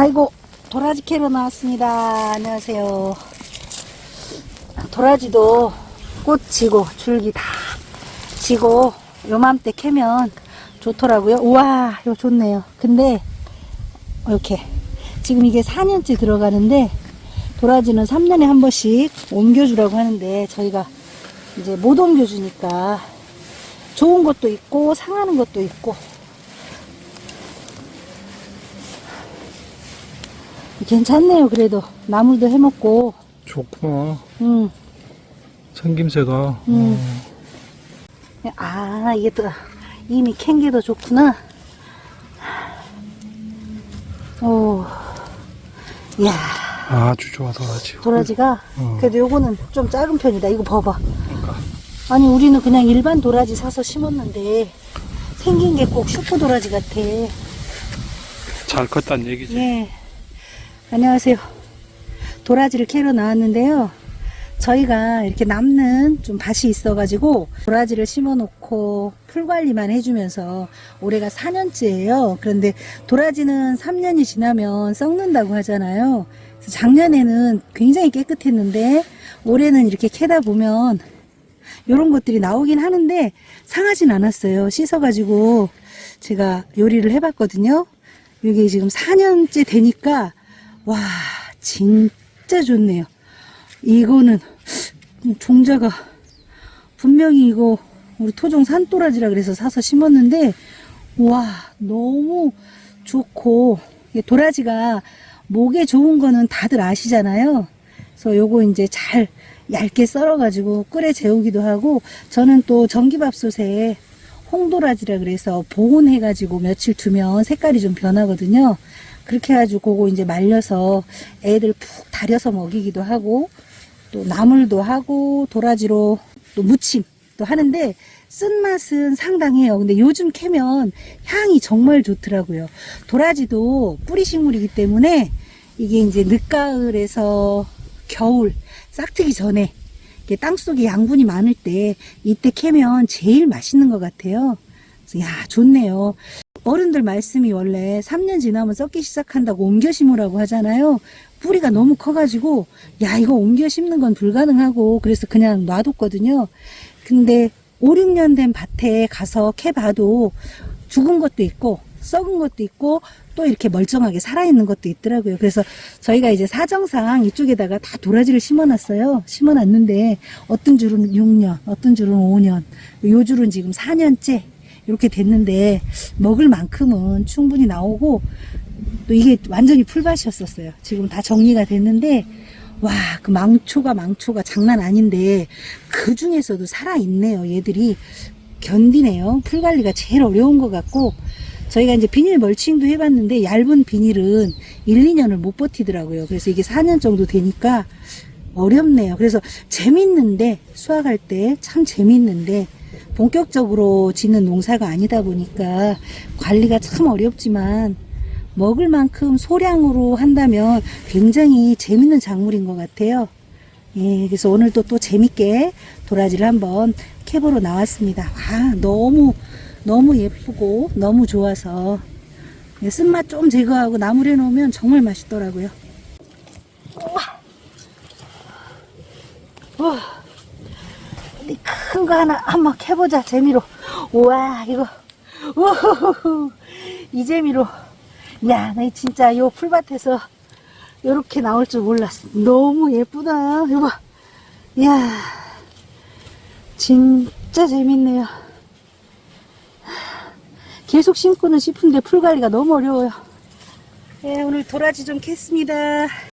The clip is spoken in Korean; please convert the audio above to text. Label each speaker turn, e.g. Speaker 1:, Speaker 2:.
Speaker 1: 아이고 도라지 캐러 나왔습니다. 안녕하세요. 도라지도 꽃 지고 줄기 다 지고 요맘때 캐면 좋더라고요. 우와 이거 좋네요. 근데 이렇게 지금 이게 4년째 들어가는데 도라지는 3년에 한 번씩 옮겨주라고 하는데 저희가 이제 못 옮겨주니까 좋은 것도 있고 상하는 것도 있고 괜찮네요 그래도 나물도 해먹고
Speaker 2: 좋구나.
Speaker 1: 음,
Speaker 2: 생김새가.
Speaker 1: 음. 아 이게 또 이미 캔게더 좋구나 오 이야
Speaker 2: 아주 좋아, 도라지.
Speaker 1: 도라지가
Speaker 2: 어.
Speaker 1: 그래도 요거는 좀 작은 편이다 이거 봐봐
Speaker 2: 그러니까.
Speaker 1: 아니 우리는 그냥 일반 도라지 사서 심었는데 생긴 게 꼭 슈퍼 도라지 같아
Speaker 2: 잘 컸단 얘기지.
Speaker 1: 예. 안녕하세요. 도라지를 캐러 나왔는데요. 저희가 이렇게 남는 좀 밭이 있어가지고 도라지를 심어놓고 풀 관리만 해주면서 올해가 4년째예요. 그런데 도라지는 3년이 지나면 썩는다고 하잖아요. 작년에는 굉장히 깨끗했는데 올해는 이렇게 캐다 보면 이런 것들이 나오긴 하는데 상하진 않았어요. 씻어가지고 제가 요리를 해봤거든요. 이게 지금 4년째 되니까 와 진짜 좋네요. 이거는 종자가 분명히 이거 우리 토종 산도라지라 그래서 사서 심었는데 와 너무 좋고 도라지가 목에 좋은 거는 다들 아시잖아요. 그래서 요거 이제 잘 얇게 썰어 가지고 끓여 재우기도 하고 저는 또 전기밥솥에 홍도라지라 그래서 보온해 가지고 며칠 두면 색깔이 좀 변하거든요. 그렇게 해가지고 그거 이제 말려서 애들 푹 달여서 먹이기도 하고 또 나물도 하고 도라지로 또 무침도 하는데 쓴맛은 상당해요. 근데 요즘 캐면 향이 정말 좋더라고요. 도라지도 뿌리 식물이기 때문에 이게 이제 늦가을에서 겨울 싹트기 전에 땅속에 양분이 많을 때 이때 캐면 제일 맛있는 것 같아요. 야 좋네요. 어른들 말씀이 원래 3년 지나면 썩기 시작한다고 옮겨 심으라고 하잖아요. 뿌리가 너무 커가지고 야 이거 옮겨 심는 건 불가능하고 그래서 그냥 놔뒀거든요. 근데 5, 6년 된 밭에 가서 캐봐도 죽은 것도 있고 썩은 것도 있고 또 이렇게 멀쩡하게 살아있는 것도 있더라고요. 그래서 저희가 이제 사정상 이쪽에다가 다 도라지를 심어놨어요. 심어놨는데 어떤 줄은 6년, 어떤 줄은 5년, 요 줄은 지금 4년째 이렇게 됐는데 먹을 만큼은 충분히 나오고 또 이게 완전히 풀밭이었었어요. 지금 다 정리가 됐는데 와, 그 망초가 망초가 장난 아닌데 그 중에서도 살아있네요. 얘들이 견디네요. 풀 관리가 제일 어려운 것 같고 저희가 이제 비닐 멀칭도 해봤는데 얇은 비닐은 1, 2년을 못 버티더라고요. 그래서 이게 4년 정도 되니까 어렵네요. 그래서 재밌는데 수확할 때 참 재밌는데 본격적으로 짓는 농사가 아니다 보니까 관리가 참 어렵지만 먹을 만큼 소량으로 한다면 굉장히 재밌는 작물인 것 같아요. 예, 그래서 오늘도 또 재밌게 도라지를 한번 캐보러 나왔습니다. 아, 너무, 너무 예쁘고 너무 좋아서 예, 쓴맛 좀 제거하고 나물해 놓으면 정말 맛있더라고요. 우와. 큰 거 하나 한번 캐보자 재미로. 우와 이거. 우후후후 이 재미로. 야 나 진짜 요 풀밭에서 요렇게 나올 줄 몰랐어. 너무 예쁘다. 이거 봐. 이야 진짜 재밌네요. 계속 심고는 싶은데 풀 관리가 너무 어려워요. 예 오늘 도라지 좀 캤습니다